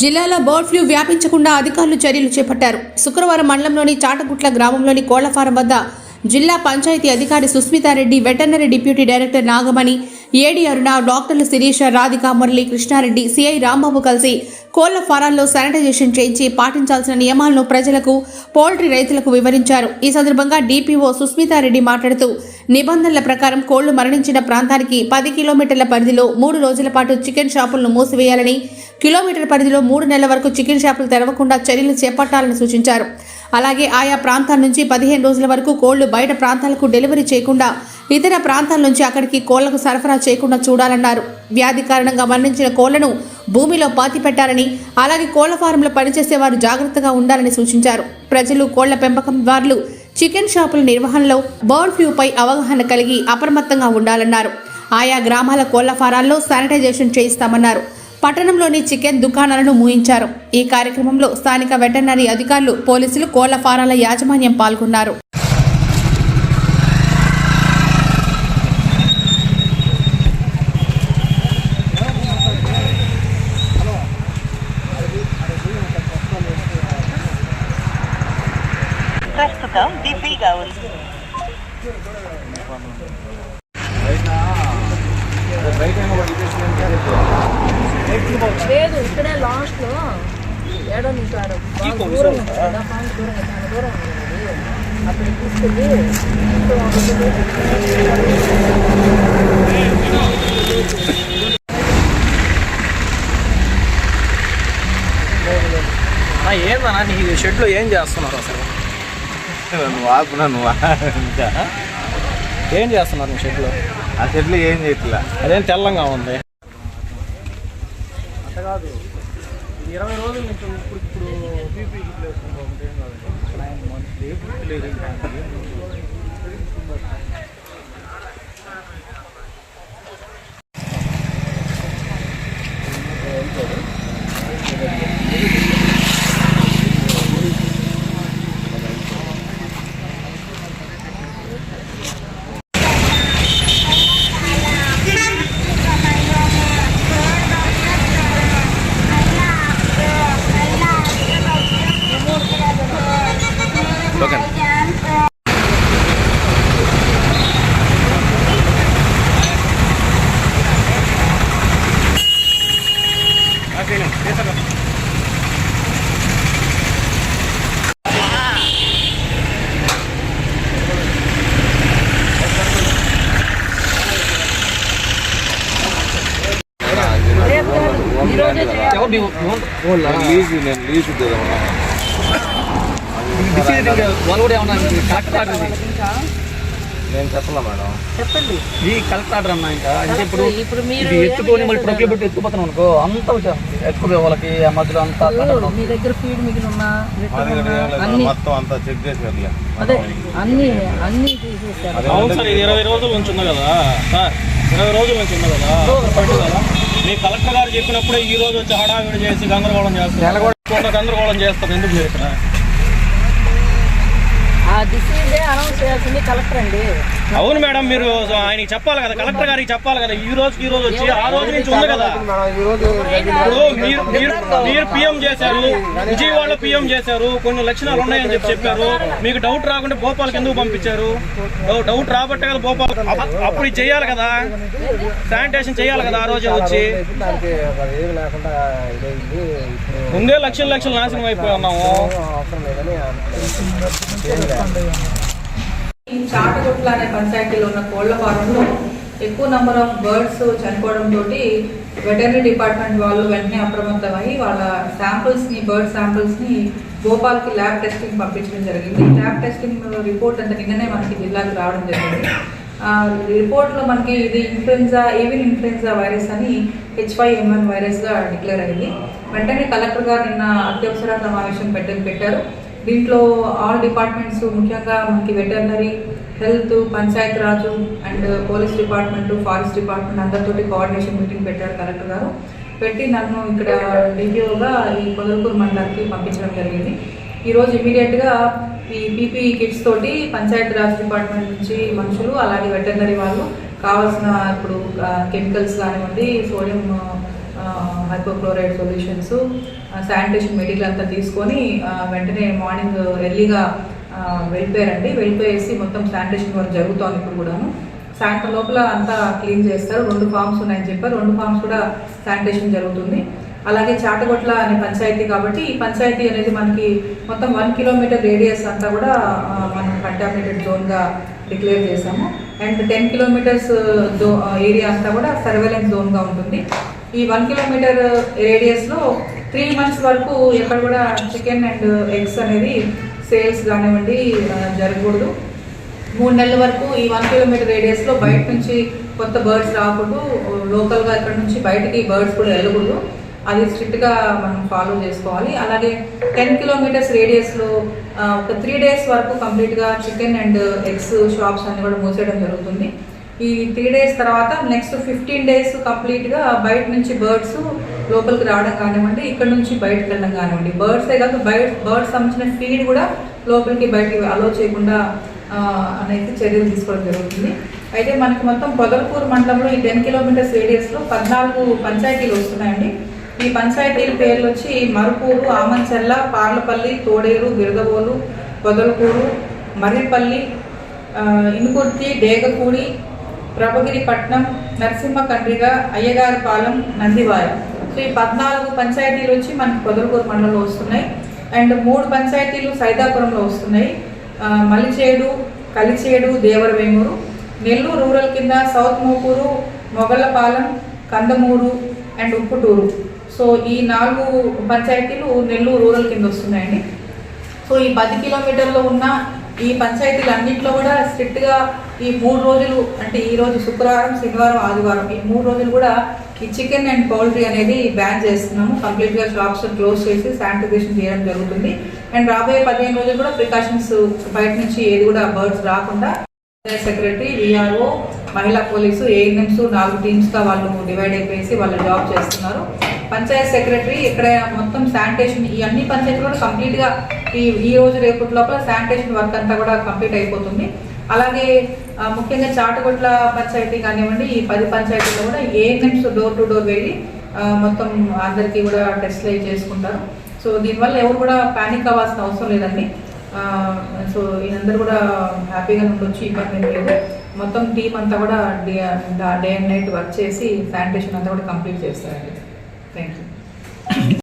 జిల్లాలో bird flu వ్యాపించకుండా అధికారులు చర్యలు చేపట్టారు. శుక్రవారం మండలంలోని చాటగుట్ల గ్రామంలోని కోళ్ళ ఫారం వద్ద జిల్లా పంచాయతీ అధికారి Susmitha Reddy veterinary deputy director Nagamani AD Aruna డాక్టర్లు శిరీష రాధిక మురళి కృష్ణారెడ్డి సిఐ రాంబాబు కలిసి కోళ్ళ ఫారాల్లో శానిటైజేషన్ చేయించి పాటించాల్సిన నియమాలను ప్రజలకు పౌల్ట్రీ రైతులకు వివరించారు. ఈ సందర్భంగా డిపిఓ సుస్మితారెడ్డి మాట్లాడుతూ నిబంధనల ప్రకారం కోళ్ళు మరణించిన ప్రాంతానికి పది కిలోమీటర్ల పరిధిలో మూడు రోజుల పాటు చికెన్ షాపులను మూసివేయాలని కిలోమీటర్ పరిధిలో మూడు నెలల వరకు చికెన్ షాపులు తెరవకుండా చర్యలు చేపట్టాలని సూచించారు. అలాగే ఆయా ప్రాంతాల నుంచి పదిహేను రోజుల వరకు కోళ్ళు బయట ప్రాంతాలకు డెలివరీ చేయకుండా ఇతర ప్రాంతాల నుంచి అక్కడికి కోళ్ళకు సరఫరా చేయకుండా చూడాలన్నారు. వ్యాధి కారణంగా మరణించిన కోళ్ళను భూమిలో పాతి పెట్టాలని అలాగే కోళ్ళ ఫారంలో పనిచేసే వారు జాగ్రత్తగా ఉండాలని సూచించారు. ప్రజలు కోళ్ళ పెంపకం వారు చికెన్ షాపుల నిర్వహణలో బర్డ్ ఫ్లూపై అవగాహన కలిగి అప్రమత్తంగా ఉండాలన్నారు. ఆయా గ్రామాల కోళ్ళ ఫారాల్లో శానిటైజేషన్ చేయిస్తామన్నారు. పట్టణంలోని చికెన్ దుకాణాలను మూయించారు. ఈ కార్యక్రమంలో స్థానిక వెటర్నరీ అధికారులు పోలీసులు కోళ్ళ ఫారాల యాజమాన్యం పాల్గొన్నారు. ప్రస్తుతం బిజీగా ఉంది. లేదు ఇక్కడే లాస్ట్లో ఏడో బాగా దూరం దూరం. అక్కడ తీసుకెళ్ళి ఏందన్నా నీ షెడ్లో ఏం చేస్తున్నారు అసలు? నువ్వు ఆపునా నువ్వు ఇంకా. ఏం చేస్తున్నారు నీ షెడ్లో? ఆ చెట్లు ఏం చేయట్లా? అదేం తెల్లంగా ఉంది. అంత కాదు. ఇరవై రోజుల నుంచి ఇప్పుడు ఇప్పుడు BP మంత్స్ ఏ గుర్తు లేదు ఇంకా. ఎవరు మీ ఓన్- ఓన్లా? నేను లీజు నేను లీజు వాళ్ళు కూడా ఏమన్నా కలెక్టర్ ఆర్డర్ ఇది. నేను చెప్పలా మేడం? చెప్పండి. ఇది కలెక్టర్ ఆర్డర్ అన్నా ఇంకా. అంటే ఇప్పుడు ఇప్పుడు మీరు ఎత్తుకొని మళ్ళీ ప్రొక్లే పెట్టి ఎత్తుకుపోతాం అనుకో అంతా ఎత్తుకుపోయే వాళ్ళకి ఆ మధ్యలో అంతా మీ దగ్గర ఫీడ్ మిగిలి ఉన్నా మా రిటర్న్ దగ్గర ఉన్నా ఏం లేదు అన్ని. మొత్తం అంతా చెక్ చేసేట్లే అదే అన్ని అన్ని తీసేసారు. అవును సార్ ఇది ఇరవై రోజుల నుంచి ఉంది కదా. సార్ ఇరవై రోజుల నుంచి ఉంది కదా. మీ కలెక్టర్ గారు చెప్పినప్పుడే ఈ రోజు వచ్చి హడావిడి చేసి గందరగోళం చేస్తారు గందరగోళం చేస్తారు. ఎందుకు Ah, this ah. is చేయాల్సింది కలెక్టర్ అండి. అవును మేడం మీరు ఆయనకి చెప్పాలి కదా కలెక్టర్ గారికి చెప్పాలి కదా ఈ రోజుకి ఈ రోజు వచ్చి ఆ రోజు నుంచి ఉంది కదా. ఇప్పుడు మీరు మీరు మీరు పిఎం చేశారు విజయవాడలో పిఎం చేశారు కొన్ని లక్షణాలు ఉన్నాయని చెప్పి చెప్పారు. మీకు డౌట్ రాకుండా భోపాల్కి ఎందుకు పంపించారు? డౌట్ రాబట్టే కదా భోపాల్ అప్- అప్పుడు ఇది చేయాలి కదా. శానిటేషన్ చేయాలి కదా ఆ రోజు వచ్చి. ముందే లక్షలు లక్షలు నాశనం అయిపోయి ఉన్నాము అవసరం లేదని అనుకుంటున్నాను. ఈ చాటగుట్ల అనే పంచాయతీలో ఉన్న కోళ్ళ ఫారంలో ఎక్కువ నంబర్ ఆఫ్ బర్డ్స్ చనిపోవడంతో వెటర్నరీ డిపార్ట్మెంట్ వాళ్ళు వెంటనే అప్రమత్తమై వాళ్ళ శాంపుల్స్ని బర్డ్ శాంపుల్స్ని భోపాల్కి ల్యాబ్ టెస్టింగ్ పంపించడం జరిగింది. ల్యాబ్ టెస్టింగ్ రిపోర్ట్ అంత నిన్ననే మనకి జిల్లాకు రావడం జరిగింది. రిపోర్ట్లో మనకి ఇది ఇన్ఫ్లుయెన్జా ఏవియన్ ఇన్ఫ్లుయెన్జా వైరస్ అని హెచ్ వైరస్గా డిక్లేర్ అయింది. వెంటనే కలెక్టర్ గారు నిన్న అత్యవసర సమావేశం పెట్ట పెట్టారు. దీంట్లో ఆల్ డిపార్ట్మెంట్స్ ముఖ్యంగా మనకి veterinary health panchayat raj and police department forest department అందరితోటి కోఆర్డినేషన్ మీటింగ్ పెట్టారు కలెక్టర్ గారు. పెట్టి నన్ను ఇక్కడ డిపిఓగా ఈ పొదలకూరు మండలానికి పంపించడం జరిగింది. ఈరోజు ఇమీడియట్గా ఈ పీపీ కిట్స్ తోటి పంచాయత్ రాజ్ డిపార్ట్మెంట్ నుంచి మనుషులు అలాగే వెటర్నరీ వాళ్ళు కావాల్సిన ఇప్పుడు కెమికల్స్ కానివ్వండి sodium hypochloride solutions sanitation material అంతా తీసుకొని వెంటనే మార్నింగ్ ఎర్లీగా వెళ్ళిపోయారండి. వెళ్ళిపోయేసి మొత్తం శానిటేషన్ వర్క్ జరుగుతోంది ఇప్పుడు కూడాను. సాయంత్రం లోపల అంతా క్లీన్ చేస్తారు. రెండు ఫామ్స్ ఉన్నాయని చెప్పారు. రెండు ఫామ్స్ కూడా శానిటేషన్ జరుగుతుంది. అలాగే చాటగొట్ల అనే పంచాయతీ కాబట్టి ఈ పంచాయతీ అనేది మనకి మొత్తం వన్ కిలోమీటర్ రేడియస్ అంతా కూడా మనం కంటామినేటెడ్ జోన్గా డిక్లేర్ చేశాము. And ten kilometres Joe area అంతా కూడా సర్వేలెన్స్ జోన్గా ఉంటుంది. ఈ వన్ కిలోమీటర్ రేడియస్లో త్రీ మంత్స్ వరకు ఎక్కడ కూడా చికెన్ అండ్ ఎగ్స్ అనేది సేల్స్ కానివ్వండి జరగకూడదు. మూడు నెలల వరకు ఈ వన్ కిలోమీటర్ రేడియస్లో బయట నుంచి కొత్త బర్డ్స్ రాకూడదు. లోకల్గా ఇక్కడ నుంచి బయటకి బర్డ్స్ కూడా వెళ్ళకూడదు. అది స్ట్రిక్ట్గా మనం ఫాలో చేసుకోవాలి. అలాగే టెన్ కిలోమీటర్స్ రేడియస్లో ఒక త్రీ డేస్ వరకు కంప్లీట్గా చికెన్ అండ్ ఎగ్స్ షాప్స్ అన్ని కూడా మూసేయడం జరుగుతుంది. ఈ త్రీ డేస్ తర్వాత నెక్స్ట్ ఫిఫ్టీన్ డేస్ కంప్లీట్గా బయట నుంచి బర్డ్స్ లోపలికి రావడం కానివ్వండి ఇక్కడ నుంచి బయటకు వెళ్ళడం కానివ్వండి. బర్డ్సే కాదు బయట బర్డ్స్ సంబంధించిన ఫీడ్ కూడా లోపలికి బయటికి అలో చేయకుండా అనేది చర్యలు తీసుకోవడం జరుగుతుంది. అయితే మనకి మొత్తం పొదలకూరు మండలంలో ఈ టెన్ కిలోమీటర్స్ రేడియస్లో పద్నాలుగు పంచాయతీలు వస్తున్నాయండి. ఈ పంచాయతీల పేర్లు వచ్చి మరుపూరు ఆమంచెల్ల పార్లపల్లి తోడేరు బిరదవోలు పొదలకూరు మర్రిపల్లి ఇనుకుర్తి డేగపూడి ప్రభగిరిపట్నం నరసింహ కండ్రిగ అయ్యగారిపాలెం నందివాయ. ఈ పద్నాలుగు పంచాయతీలు వచ్చి మనకి పొదలకూరు మండలంలో వస్తున్నాయి. అండ్ మూడు పంచాయతీలు సైదాపురంలో వస్తున్నాయి. మలిచేడు కలిచేడు దేవరవేమూరు నెల్లూరు రూరల్ కింద south Mukuru Mogallapalem Kandamuru and Upputuru. So ఈ నాలుగు పంచాయతీలు నెల్లూరు రూరల్ కింద వస్తున్నాయండి. సో ఈ పది కిలోమీటర్లో ఉన్న ఈ పంచాయతీలు అన్నింటిలో కూడా స్ట్రిక్ట్గా ఈ మూడు రోజులు అంటే ఈరోజు శుక్రవారం శనివారం ఆదివారం ఈ మూడు రోజులు కూడా ఈ చికెన్ అండ్ పౌల్ట్రీ అనేది బ్యాన్ చేస్తున్నాము. కంప్లీట్గా షాప్స్ క్లోజ్ చేసి శానిటైజేషన్ చేయడం జరుగుతుంది. అండ్ రాబోయే పదిహేను రోజులు కూడా ప్రికాషన్స్ బయట నుంచి ఏది కూడా బర్డ్స్ రాకుండా సెక్రటరీ విఆర్ఓ మహిళా పోలీసు ఏఎన్ఎంస్ నాలుగు టీమ్స్గా వాళ్ళు డివైడ్ అయిపోయేసి వాళ్ళు జాబ్ చేస్తున్నారు. పంచాయత్ సెక్రటరీ ఇక్కడ మొత్తం శానిటేషన్ ఈ అన్ని పంచాయతీలు కూడా కంప్లీట్గా ఈ ఈ రోజు రేపటి లోపల శానిటేషన్ వర్క్ అంతా కూడా కంప్లీట్ అయిపోతుంది. అలాగే ముఖ్యంగా చాటగొట్ల పంచాయతీ కానివ్వండి ఈ పది పంచాయతీలో కూడా ఏఎన్ఎంస్ డోర్ టు డోర్ వెళ్ళి మొత్తం అందరికీ కూడా టెస్ట్లు అవి చేసుకుంటారు. సో దీనివల్ల ఎవరు కూడా ప్యానిక్ అవ్వాల్సిన అవసరం లేదండి. సో వీళ్ళందరూ కూడా హ్యాపీగా ఉండొచ్చు ఇబ్బంది లేదు. మొత్తం టీం అంతా కూడా day day and night work చేసి శానిటేషన్ అంతా కూడా కంప్లీట్ చేస్తారండి. Thank you